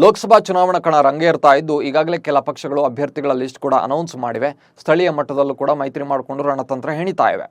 ಲೋಕಸಭಾ ಚುನಾವಣಾ ಕಣ ರಂಗೇರ್ತಾ ಇದ್ದು, ಈಗಾಗಲೇ ಕೆಲ ಪಕ್ಷಗಳು ಅಭ್ಯರ್ಥಿಗಳ ಲಿಸ್ಟ್ ಕೂಡ ಅನೌನ್ಸ್ ಮಾಡಿವೆ. ಸ್ಥಳೀಯ ಮಟ್ಟದಲ್ಲೂ ಕೂಡ ಮೈತ್ರಿ ಮಾಡಿಕೊಂಡು ರಣತಂತ್ರ ಹೆಣಿತಾ ಇವೆ.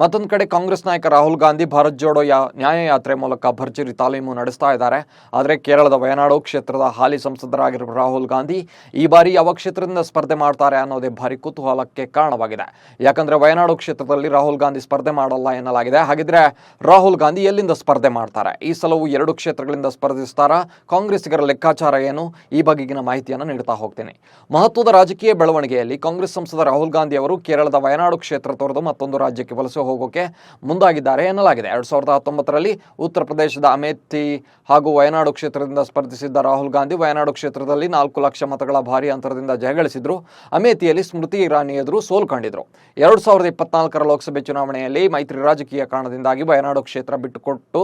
ಮತ್ತೊಂದು ಕಡೆ ಕಾಂಗ್ರೆಸ್ ನಾಯಕ ರಾಹುಲ್ ಗಾಂಧಿ ಭಾರತ್ ಜೋಡೋ ಯಾ, ನ್ಯಾಯಯಾತ್ರೆ ಮೂಲಕ ಭರ್ಜರಿ ತಾಲೀಮು ನಡೆಸ್ತಾ ಇದ್ದಾರೆ. ಆದರೆ ಕೇರಳದ ವಯನಾಡು ಕ್ಷೇತ್ರದ ಹಾಲಿ ಸಂಸದರಾಗಿರುವ ರಾಹುಲ್ ಗಾಂಧಿ ಈ ಬಾರಿ ಯಾವ ಕ್ಷೇತ್ರದಿಂದ ಸ್ಪರ್ಧೆ ಮಾಡ್ತಾರೆ ಅನ್ನೋದೇ ಭಾರಿ ಕುತೂಹಲಕ್ಕೆ ಕಾರಣವಾಗಿದೆ. ಯಾಕಂದ್ರೆ ವಯನಾಡು ಕ್ಷೇತ್ರದಲ್ಲಿ ರಾಹುಲ್ ಗಾಂಧಿ ಸ್ಪರ್ಧೆ ಮಾಡಲ್ಲ ಎನ್ನಲಾಗಿದೆ. ಹಾಗಿದ್ರೆ ರಾಹುಲ್ ಗಾಂಧಿ ಎಲ್ಲಿಂದ ಸ್ಪರ್ಧೆ ಮಾಡ್ತಾರೆ? ಈ ಸಲವು ಎರಡು ಕ್ಷೇತ್ರಗಳಿಂದ ಸ್ಪರ್ಧಿಸ್ತಾರಾ? ಕಾಂಗ್ರೆಸ್ಸಿಗರ ಲೆಕ್ಕಾಚಾರ ಏನು? ಈ ಬಗೆಗಿನ ಮಾಹಿತಿಯನ್ನು ನೀಡ್ತಾ ಹೋಗ್ತೀನಿ. ಮಹತ್ವದ ರಾಜಕೀಯ ಬೆಳವಣಿಗೆಯಲ್ಲಿ ಕಾಂಗ್ರೆಸ್ ಸಂಸದ ರಾಹುಲ್ ಗಾಂಧಿ ಅವರು ಕೇರಳದ ವಯನಾಡು ಕ್ಷೇತ್ರ ತೊರೆದು ಮತ್ತೊಂದು ರಾಜ್ಯಕ್ಕೆ ವಲಸೆ ಹೋಗೋಕೆ ಮುಂದಾಗಿದ್ದಾರೆ ಎನ್ನಲಾಗಿದೆ. ಎರಡು ಸಾವಿರದ ಹತ್ತೊಂಬತ್ತರಲ್ಲಿ ಉತ್ತರ ಪ್ರದೇಶದ ಅಮೇಥಿ ಹಾಗೂ ವಯನಾಡು ಕ್ಷೇತ್ರದಿಂದ ಸ್ಪರ್ಧಿಸಿದ್ದ ರಾಹುಲ್ ಗಾಂಧಿ ವಯನಾಡು ಕ್ಷೇತ್ರದಲ್ಲಿ ನಾಲ್ಕು ಲಕ್ಷ ಮತಗಳ ಭಾರಿ ಅಂತರದಿಂದ ಜಯಗಳಿಸಿದ್ರು. ಅಮೇಥಿಯಲ್ಲಿ ಸ್ಮೃತಿ ಇರಾನಿ ಎದುರು ಸೋಲು ಕಂಡಿದ್ರು. ಎರಡು ಸಾವಿರದ ಇಪ್ಪತ್ನಾಲ್ಕರ ಲೋಕಸಭೆ ಚುನಾವಣೆಯಲ್ಲಿ ಮೈತ್ರಿ ರಾಜಕೀಯ ಕಾರಣದಿಂದಾಗಿ ವಯನಾಡು ಕ್ಷೇತ್ರ ಬಿಟ್ಟುಕೊಟ್ಟು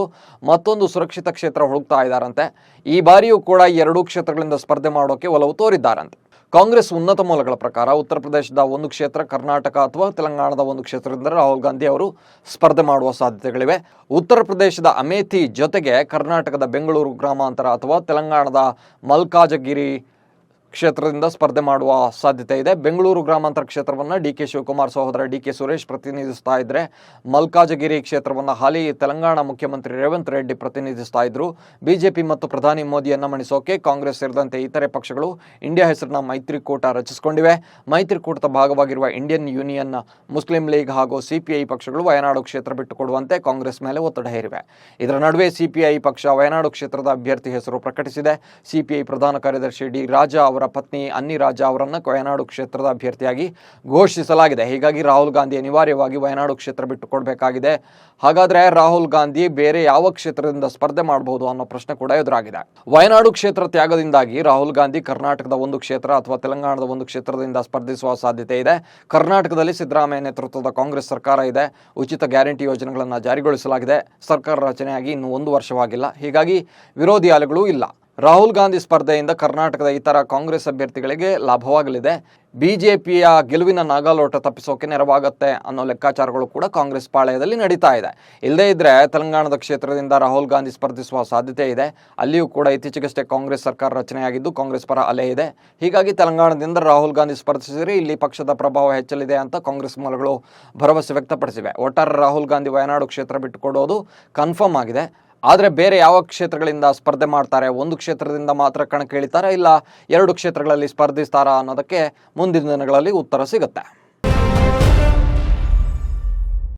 ಮತ್ತೊಂದು ಸುರಕ್ಷಿತ ಕ್ಷೇತ್ರ ಹುಡುಕ್ತಾ ಇದ್ದಾರಂತೆ. ಈ ಬಾರಿಯೂ ಕೂಡ ಎರಡೂ ಕ್ಷೇತ್ರಗಳಿಂದ ಸ್ಪರ್ಧೆ ಮಾಡೋಕೆ ಒಲವು ತೋರಿದ್ದಾರಂತೆ. ಕಾಂಗ್ರೆಸ್ ಉನ್ನತ ಮೂಲಗಳ ಪ್ರಕಾರ ಉತ್ತರ ಪ್ರದೇಶದ ಒಂದು ಕ್ಷೇತ್ರ, ಕರ್ನಾಟಕ ಅಥವಾ ತೆಲಂಗಾಣದ ಒಂದು ಕ್ಷೇತ್ರದಿಂದ ರಾಹುಲ್ ಗಾಂಧಿ ಅವರು ಸ್ಪರ್ಧೆ ಮಾಡುವ ಸಾಧ್ಯತೆಗಳಿವೆ. ಉತ್ತರ ಪ್ರದೇಶದ ಅಮೇಥಿ ಜೊತೆಗೆ ಕರ್ನಾಟಕದ ಬೆಂಗಳೂರು ಗ್ರಾಮಾಂತರ ಅಥವಾ ತೆಲಂಗಾಣದ ಮಲ್ಕಾಜಗಿರಿ ಕ್ಷೇತ್ರದಿಂದ ಸ್ಪರ್ಧೆ ಮಾಡುವ ಸಾಧ್ಯತೆ ಇದೆ. ಬೆಂಗಳೂರು ಗ್ರಾಮಾಂತರ ಕ್ಷೇತ್ರವನ್ನು ಡಿ ಕೆ ಶಿವಕುಮಾರ್ ಸಹೋದರ ಡಿ ಕೆ ಸುರೇಶ್ ಪ್ರತಿನಿಧಿಸ್ತಾ ಇದ್ರೆ ಮಲ್ಕಾಜಗಿರಿ ಕ್ಷೇತ್ರವನ್ನು ಹಾಲಿ ತೆಲಂಗಾಣ ಮುಖ್ಯಮಂತ್ರಿ ರೇವಂತ್ ರೆಡ್ಡಿ ಪ್ರತಿನಿಧಿಸ್ತಾ ಇದ್ರು. ಬಿಜೆಪಿ ಮತ್ತು ಪ್ರಧಾನಿ ಮೋದಿಯನ್ನು ಮಣಿಸೋಕೆ ಕಾಂಗ್ರೆಸ್ ಸೇರಿದಂತೆ ಇತರೆ ಪಕ್ಷಗಳು ಇಂಡಿಯಾ ಹೆಸರಿನ ಮೈತ್ರಿಕೂಟ ರಚಿಸಿಕೊಂಡಿವೆ. ಮೈತ್ರಿಕೂಟದ ಭಾಗವಾಗಿರುವ ಇಂಡಿಯನ್ ಯೂನಿಯನ್ ಮುಸ್ಲಿಂ ಲೀಗ್ ಹಾಗೂ ಸಿಪಿಐ ಪಕ್ಷಗಳು ವಯನಾಡು ಕ್ಷೇತ್ರ ಬಿಟ್ಟುಕೊಡುವಂತೆ ಕಾಂಗ್ರೆಸ್ ಮೇಲೆ ಒತ್ತಡ ಹೇರಿವೆ. ಇದರ ನಡುವೆ ಸಿಪಿಐ ಪಕ್ಷ ವಯನಾಡು ಕ್ಷೇತ್ರದ ಅಭ್ಯರ್ಥಿ ಹೆಸರು ಪ್ರಕಟಿಸಿದೆ. ಸಿಪಿಐ ಪ್ರಧಾನ ಕಾರ್ಯದರ್ಶಿ ಡಿ ರಾಜಾ ಅವರ ಪತ್ನಿ ಅನ್ನಿ ರಾಜಾ ಅವರನ್ನು ವಯನಾಡು ಕ್ಷೇತ್ರದ ಅಭ್ಯರ್ಥಿಯಾಗಿ ಘೋಷಿಸಲಾಗಿದೆ. ಹೀಗಾಗಿ ರಾಹುಲ್ ಗಾಂಧಿ ಅನಿವಾರ್ಯವಾಗಿ ವಯನಾಡು ಕ್ಷೇತ್ರ ಬಿಟ್ಟುಕೊಡಬೇಕಾಗಿದೆ. ಹಾಗಾದರೆ ರಾಹುಲ್ ಗಾಂಧಿ ಬೇರೆ ಯಾವ ಕ್ಷೇತ್ರದಿಂದ ಸ್ಪರ್ಧೆ ಮಾಡಬಹುದು ಅನ್ನೋ ಪ್ರಶ್ನೆ ಕೂಡ ಎದುರಾಗಿದೆ. ವಯನಾಡು ಕ್ಷೇತ್ರ ತ್ಯಾಗದಿಂದಾಗಿ ರಾಹುಲ್ ಗಾಂಧಿ ಕರ್ನಾಟಕದ ಒಂದು ಕ್ಷೇತ್ರ ಅಥವಾ ತೆಲಂಗಾಣದ ಒಂದು ಕ್ಷೇತ್ರದಿಂದ ಸ್ಪರ್ಧಿಸುವ ಸಾಧ್ಯತೆ ಇದೆ. ಕರ್ನಾಟಕದಲ್ಲಿ ಸಿದ್ದರಾಮಯ್ಯ ನೇತೃತ್ವದ ಕಾಂಗ್ರೆಸ್ ಸರ್ಕಾರ ಇದೆ. ಉಚಿತ ಗ್ಯಾರಂಟಿ ಯೋಜನೆಗಳನ್ನು ಜಾರಿಗೊಳಿಸಲಾಗಿದೆ. ಸರ್ಕಾರ ರಚನೆಯಾಗಿ ಇನ್ನು ಒಂದು ವರ್ಷವಾಗಿಲ್ಲ. ಹೀಗಾಗಿ ವಿರೋಧಿ ಅಲೆಗಳು ಇಲ್ಲ. ರಾಹುಲ್ ಗಾಂಧಿ ಸ್ಪರ್ಧೆಯಿಂದ ಕರ್ನಾಟಕದ ಇತರ ಕಾಂಗ್ರೆಸ್ ಅಭ್ಯರ್ಥಿಗಳಿಗೆ ಲಾಭವಾಗಲಿದೆ. ಬಿಜೆಪಿಯ ಗೆಲುವಿನ ನಾಗಾಲೋಟ ತಪ್ಪಿಸೋಕೆ ನೆರವಾಗುತ್ತೆ ಅನ್ನೋ ಲೆಕ್ಕಾಚಾರಗಳು ಕೂಡ ಕಾಂಗ್ರೆಸ್ ಪಾಳೆಯದಲ್ಲಿ ನಡೀತಾ ಇದೆ. ಇಲ್ಲದೇ ಇದ್ರೆ ತೆಲಂಗಾಣದ ಕ್ಷೇತ್ರದಿಂದ ರಾಹುಲ್ ಗಾಂಧಿ ಸ್ಪರ್ಧಿಸುವ ಸಾಧ್ಯತೆ ಇದೆ. ಅಲ್ಲಿಯೂ ಕೂಡ ಇತ್ತೀಚೆಗಷ್ಟೇ ಕಾಂಗ್ರೆಸ್ ಸರ್ಕಾರ ರಚನೆಯಾಗಿದ್ದು ಕಾಂಗ್ರೆಸ್ ಪರ ಅಲೆ ಇದೆ. ಹೀಗಾಗಿ ತೆಲಂಗಾಣದಿಂದ ರಾಹುಲ್ ಗಾಂಧಿ ಸ್ಪರ್ಧಿಸಿದರೆ ಇಲ್ಲಿ ಪಕ್ಷದ ಪ್ರಭಾವ ಹೆಚ್ಚಲಿದೆ ಅಂತ ಕಾಂಗ್ರೆಸ್ ಮೂಲಗಳು ಭರವಸೆ ವ್ಯಕ್ತಪಡಿಸಿವೆ. ಒಟ್ಟಾರೆ ರಾಹುಲ್ ಗಾಂಧಿ ವಯನಾಡು ಕ್ಷೇತ್ರ ಬಿಟ್ಟುಕೊಡೋದು ಕನ್ಫರ್ಮ್ ಆಗಿದೆ. ಆದರೆ ಬೇರೆ ಯಾವ ಕ್ಷೇತ್ರಗಳಿಂದ ಸ್ಪರ್ಧೆ ಮಾಡ್ತಾರೆ? ಒಂದು ಕ್ಷೇತ್ರದಿಂದ ಮಾತ್ರ ಕಣಕ್ಕಿಳಿತಾರಾ? ಇಲ್ಲ ಎರಡು ಕ್ಷೇತ್ರಗಳಲ್ಲಿ ಸ್ಪರ್ಧಿಸ್ತಾರಾ ಅನ್ನೋದಕ್ಕೆ ಮುಂದಿನ ದಿನಗಳಲ್ಲಿ ಉತ್ತರ ಸಿಗುತ್ತೆ.